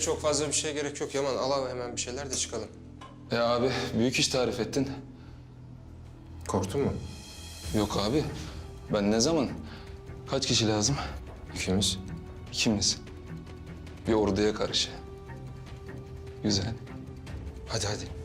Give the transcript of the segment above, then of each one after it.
Çok fazla bir şeye gerek yok Yaman. Al al hemen bir şeyler de çıkalım. E abi büyük iş tarif ettin. Korktun mu? Yok abi. Ben ne zaman? Kaç kişi lazım? İkimiz. İkimiz. Bir orduya karşı. Güzel. Hadi hadi.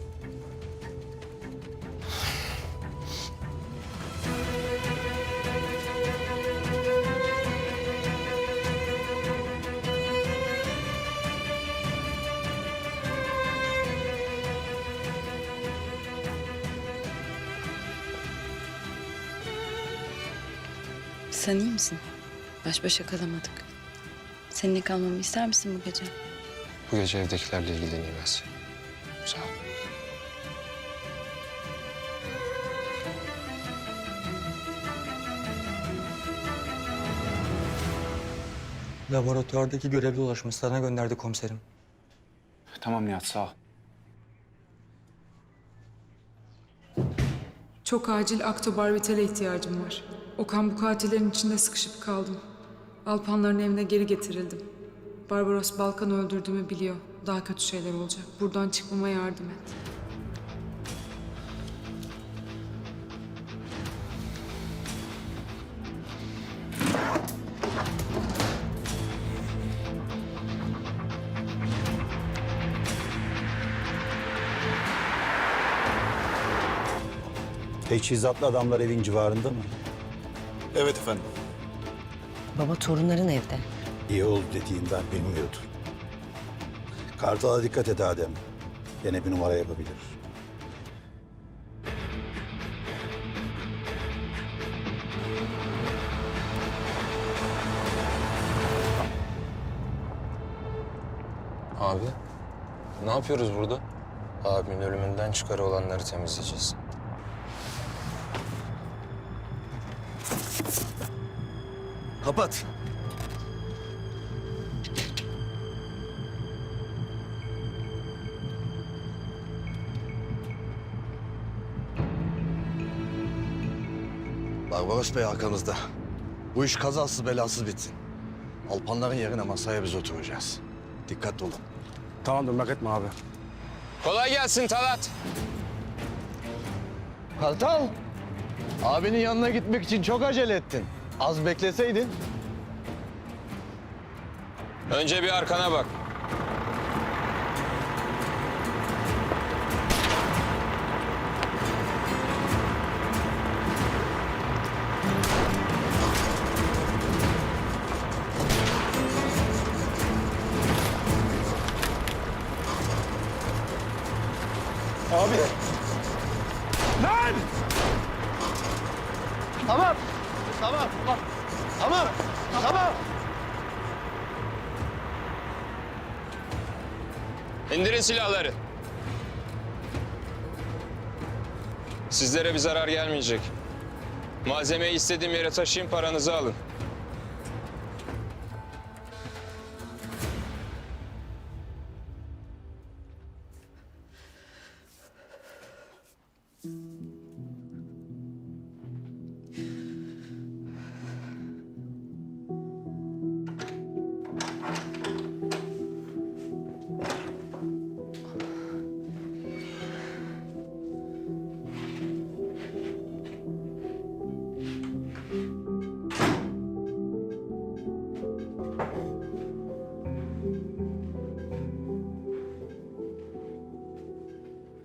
Sen iyi misin? Baş başa kalamadık. Seninle kalmamı ister misin bu gece? Bu gece evdekilerle ilgileneyim. Sağ ol. Laboratuvardaki görevli ulaşmış. Sana gönderdi komiserim. Tamam Nihat sağ ol. Çok acil aktobarbitale ihtiyacım var. Okan bu katillerin içinde sıkışıp kaldım. Alpanların evine geri getirildim. Barbaros Balkan'ı öldürdüğümü biliyor. Daha kötü şeyler olacak. Buradan çıkmama yardım et. Teçhizatlı adamlar evin civarında mı? Evet efendim. Baba torunların evde. İyi oldu dediğinden bilmiyordu. Kartal'a dikkat et Adem. Gene bir numara yapabilir. Abi, ne yapıyoruz burada? Abimin ölümünden çıkarı olanları temizleyeceğiz. Kapat. Barbaros Bey arkamızda. Bu iş kazasız belasız bitsin. Alpanların yerine masaya biz oturacağız. Dikkatli olun. Tamamdır merak etme abi. Kolay gelsin Talat. Kartal! Abinin yanına gitmek için çok acele ettin. Az bekleseydin. Önce bir arkana bak. Abi! Lan! Tamam. Tamam. Tamam. Tamam. İndirin silahları. Sizlere bir zarar gelmeyecek. Malzemeyi istediğim yere taşıyın, paranızı alın.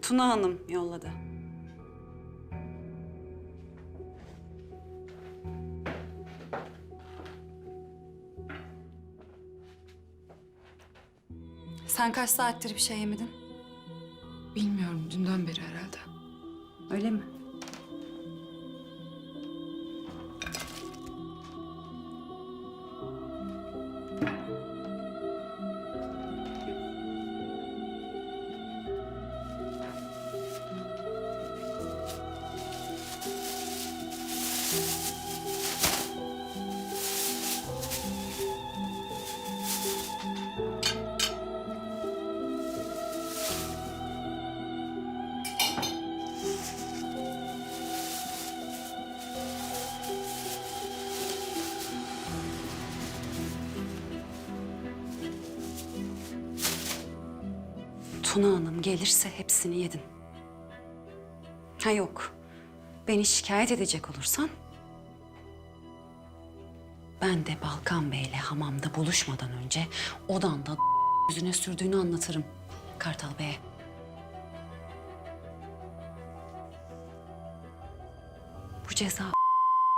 Tuna Hanım yolladı. Sen kaç saattir bir şey yemedin? Bilmiyorum dünden beri herhalde. Öyle mi? Tuna Hanım gelirse hepsini yedin. Ha yok. Beni şikayet edecek olursan... Ben de Balkan Bey'le hamamda buluşmadan önce odanda yüzüne sürdüğünü anlatırım Kartal Bey'e. Bu ceza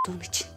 için.